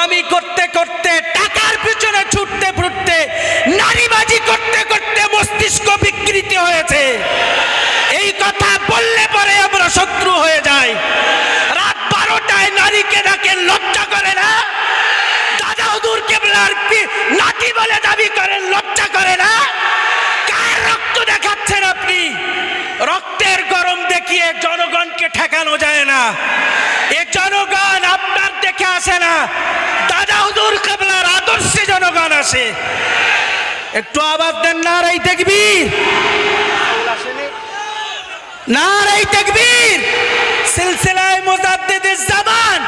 গোলামি করতে করতে, টাকার পিছনে ছুটতে ফুটতে, নারীবাজি করতে করতে মস্তিষ্ক বিকৃতি হয়েছে। এই কথা বললে পরে আমরা শত্রু হয়ে যাই। রাত বারোটায় নারীকে ডাকে, লজ্জা করে না? দাদা হুদুর কেবলার নাতি বলে দাবি করেন, লজ্জা করে না? কার রক্ত দেখাচ্ছেন আপনি? রক্তের গরম দেখিয়ে জনগণকে ঠেকানো যায় না। এ জনগণ আসে না? দাদা হুদুর কেবলার আদর্শে জনগণ আসে একটু আবার দেন না নারাই দেখবি নারাই দেখবীর সিলসিলায় মুজাদ্দিদের জামান।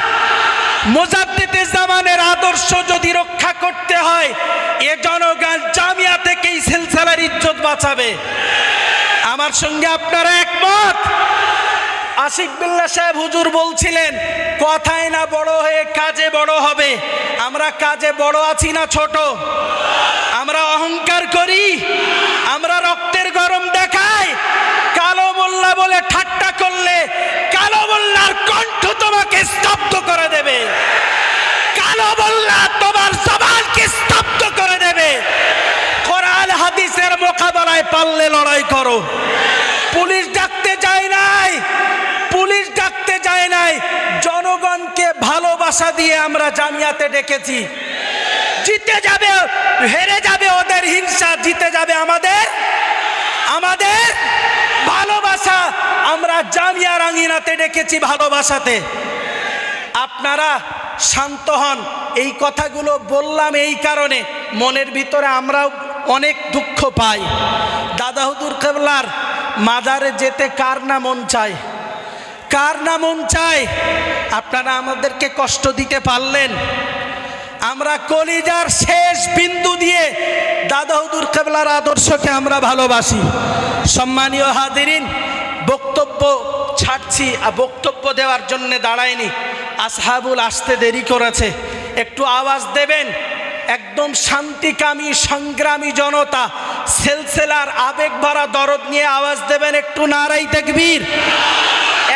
মুজাদ্দিদের জামানের আদর্শ যদি রক্ষা করতে হয়, এ জনগণ জামিয়া থেকেই সিলসিলার ইজ্জত বাঁচাবে। আমার সঙ্গে আপনারা একমত? আশিক বিল্লা সাহেব হুজুর বলছিলেন, কথায় না বড় হয়ে কাজে বড় হবে। আমরা কাজে বড় আছি না ছোট? আমরা অহংকার করি? আমরা রক্তের গরম দেখাই? কালো মোল্লা বলে ঠাট্টা করলে কালো মোল্লার কণ্ঠ তোমাকে স্তব্ধ করে দেবে। কালো মোল্লা তোমার জবানকে স্তব্ধ করে দেবে কোরআন হাদিসের মোকাবেলায় পারলে লড়াই করো পুলিশ ডাকতে যায় নাই পুলিশ ডাকতে যায় নাই জনগণকে ভালোবাসা দিয়ে আমরা জামিয়াতে ডেকেছি। জিতে যাবে, হেরে যাবে ওদের হিংসা, জিতে যাবে আমাদের আমাদের ভালোবাসা। আমরা জামিয়া রাঙিনাতে ডেকেছি ভালোবাসাতে। আপনারা শান্ত হন, এই কথাগুলো বললাম এই কারণে মনের ভিতরে আমরাও অনেক দুঃখ পাই। দাদা হুদুর কেবলার মাজারে যেতে কার না মন চায়? কার না মন চায়? আপনারা আমাদেরকে কষ্ট দিতে পারলেন। আমরা কলিজার শেষ বিন্দু দিয়ে দাদা হুদুর কেবলার আদর্শকে আমরা ভালোবাসি। সম্মানীয় হাদিরিন বক্তব্য ছাড়ছি আর বক্তব্য দেওয়ার জন্য দাঁড়ায়নি। আসহাবুল আসতে দেরি করেছে। একটু আওয়াজ দেবেন? একদম শান্তিকামী, সংগ্রামী জনতা, সেলসেলার আবেগ ভরা দরদ নিয়ে আওয়াজ দেবেন একটু নারাই দেখবীর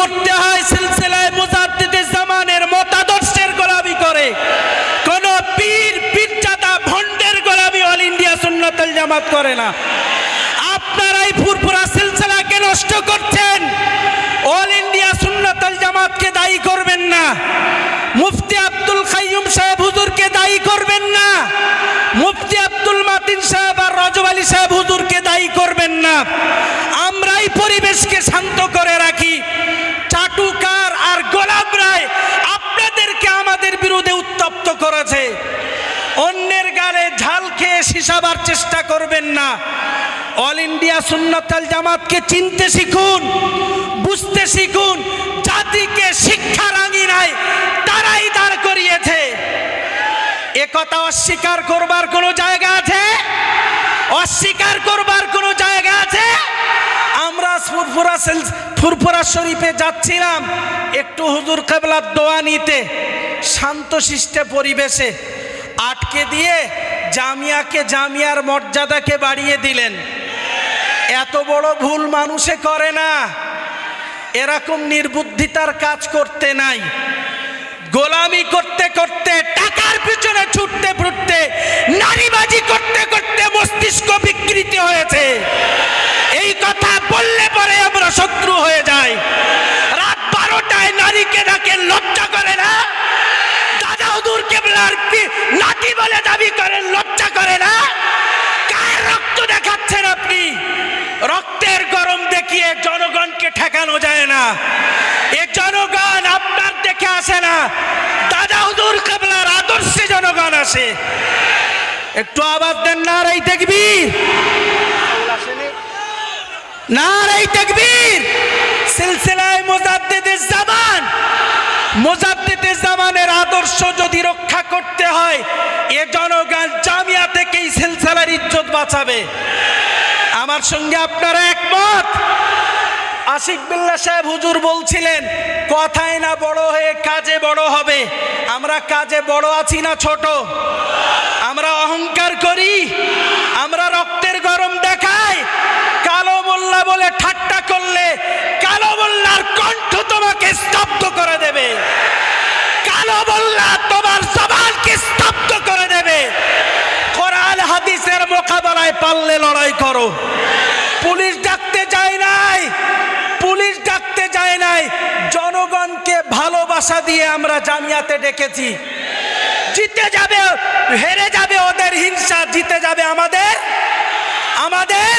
করতে হয় সিলসিলায় মুজাদ্দিদের জামানের মতাদর্শের গোলামি করে। কোন পীর, পীরজাদা, ভণ্ডের গোলামি অল ইন্ডিয়া সুন্নাতুল জামাত করে না। আপনারাই ফুরফুরা সিলসিলাকে নষ্ট করছেন। অল ইন্ডিয়া সুন্নাতুল জামাতকে দায়ী করবেন না। মুফতি আব্দুল কাইয়ুম সাহেব হুজুরকে দায়ী করবেন না। মুফতি আব্দুল মাতিন সাহেব আর রজব আলী সাহেব হুজুরকে দায়ী করবেন না। আমরাই পরিবেশকে শান্ত করে রাখি। আর গোলাম রায় আপনাদেরকে আমাদের বিরুদ্ধে উত্তপ্ত করেছে। অন্যের গালে ঝাল খেয়ে শিশাবার চেষ্টা করবেন না। অল ইন্ডিয়া সুন্নতাল জামাতকে চিনতে শিখুন, বুঝতে শিখুন, জাতিকে শিক্ষা রাঙি নাই তারাই দাঁড় করিয়েছে। এ কথা অস্বীকার করবার কোনো জায়গা আছে? অস্বীকার করবার কোনো জায়গা ফুরফুরা ফুরফুরা শরীফে যাচ্ছিলাম। একটু হুজুর কেবলার দোয়া নিতে। শান্তশিষ্টে পরিবেশে আটকে দিয়ে জামিয়াকে জামিয়ার মর্যাদাকে বাড়িয়ে দিলেন। এত বড় ভুল মানুষে করে না। এরকম নির্বুদ্ধিতার কাজ করতে নাই। গোলামি করতে করতে টাকার ডাকে লজ্জা করে না? দাদা হুদুর কেবলার নাতি বলে দাবি করেন, লজ্জা করে না? কার রক্ত দেখাচ্ছেন আপনি? রক্তের গরম দেখিয়ে জনগণকে ঠেকানো যায় না। এ জনগণ আপনার দেখে আসে না। দাদা হুদুর কেবলার আদর্শে জনগণ আসে। একটু আবার দেন নারাই দেখবি। নারাই তাকবীর। সিলসিলায় মুজাদ্দিদিস জামান। মুজাদ্দিদিস জামানের আদর্শ যদি রক্ষা করতে হয়, এ জনগণ জামিয়া থেকেই সিলসিলার ইজ্জত বাঁচাবে। আমার সঙ্গে আপনারা একমত? আশিক বিল্লা সাহেব হুজুর বলছিলেন, কথায় না বড় হয়ে কাজে বড় হবে। আমরা কাজে বড় আছি না ছোট আমরা অহংকার করি আমরা রক্তের গরম দেখাই কালো মোল্লা বলে ঠাট্টা করলে কালো মোল্লার কণ্ঠ তোমাকে স্তব্ধ করে দেবে। কালো মোল্লা তোমার জবানকে স্তব্ধ করে দেবে। কোরআন হাদিসের মোকাবেলায় পারলে লড়াই করো। পুলিশ ডাকতে যায় নাই, পুলিশ ডাকতে যায় নাই। জনগণকে ভালোবাসা দিয়ে আমরা জামিয়াতে ডেকেছি। জিতে যাবে, হেরে যাবে ওদের হিংসা, জিতে যাবে আমাদের। আমাদের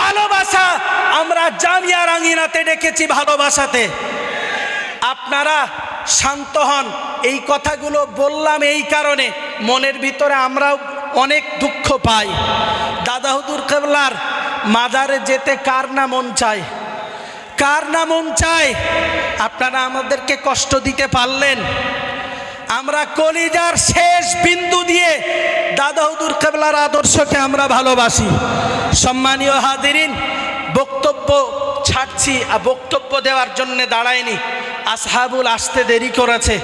ভালোবাসা আমরা জামিয়া রাঙ্গিনাতে ডেকেছি ভালোবাসাতে। আপনারা শান্ত হন। এই কথাগুলো বললাম এই কারণে মনের ভিতরে আমরাও অনেক দুঃখ পাই। দাদা হুদুর কেবলার মাজারে যেতে কার না মন চায়? কার না মন চায়? আপনারা আমাদেরকে কষ্ট দিতে পারলেন। আমরা কলিজার শেষ বিন্দু দিয়ে দাদা হুদুর কেবলার আদর্শকে আমরা ভালোবাসি। সম্মানীয় হাদিরিন বক্তব্য ছাড়ছি আর বক্তব্য দেওয়ার জন্য দাঁড়ায়নি আসহাবুল আসতে দেরি করেছে।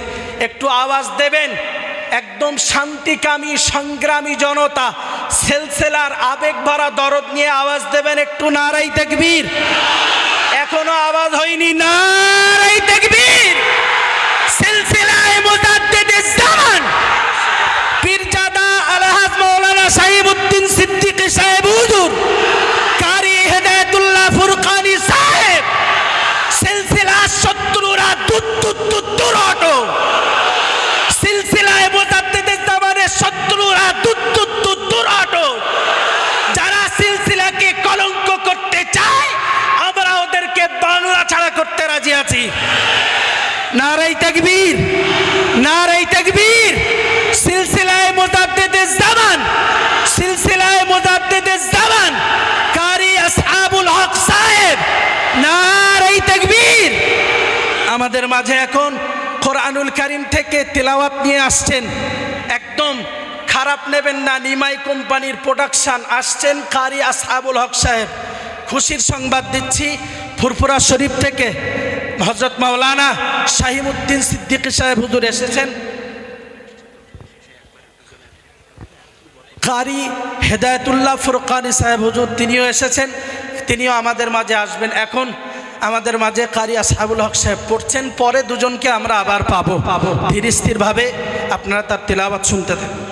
একটু আওয়াজ দেবেন। একদম শান্তিকামী, সংগ্রামী জনতা, সেলসেলার আবেগ ভরা দরদ নিয়ে আওয়াজ দেবেন একটু নারাই তেকবীর। এখনও আওয়াজ হয়নি, নারাই তেকবীর। সিলসিলায় মুজাদ্দিদিস জামান। পীরজাদা আলহাজ মাওলানা সাহিবউদ্দিন সিদ্দিকী সাহেব হুজুর কারি হেদায়েতুল্লাহ ফুরকানি সাহেব সিলসিলা শত্রুরা দূর দূর দূর দূর হটো সিলসিলায় মুজাদ্দিদিস জামানের শত্রুরা দূর দূর দূর দূর হটো যারা সিলসিলাকে কলঙ্ক করতে চায় আমরা ওদেরকে বাংলা ছাড়া করতে রাজি আছি নারাই তাকবীর নারাই তাকবীর সিলসিলায় মুজাদ্দিদিস জামান সিলসিলায় মুজাদ্দিদিস জামান কারি আসহাবুল হক সাহেব নারাই তাকবীর আমাদের মাঝে এখন কোরআনুল কারিম থেকে তেলাওয়াত নিয়ে আসছেন। একদম খারাপ নেবেন না, নিমাই কোম্পানির প্রোডাকশন আসছেন কারি আসহাবুল হক সাহেব। খুশির সংবাদ দিচ্ছি ফুরফুরা শরীফ থেকে। হজরত মাওলানা শাহিমুদ্দিন সিদ্দিকী সাহেব হুজুর এসেছেন। কারি হেদায়তুল্লাহ ফুরকানি সাহেব হুজুর তিনিও এসেছেন, তিনিও আমাদের মাঝে আসবেন। এখন আমাদের মাঝে কারি আসহাবুল হক সাহেব পড়ছেন, পরে দুজনকে আমরা আবার পাবো। পাবো ধীর স্থিরভাবে আপনারা তার তেলাবাদ শুনতে থাকুন।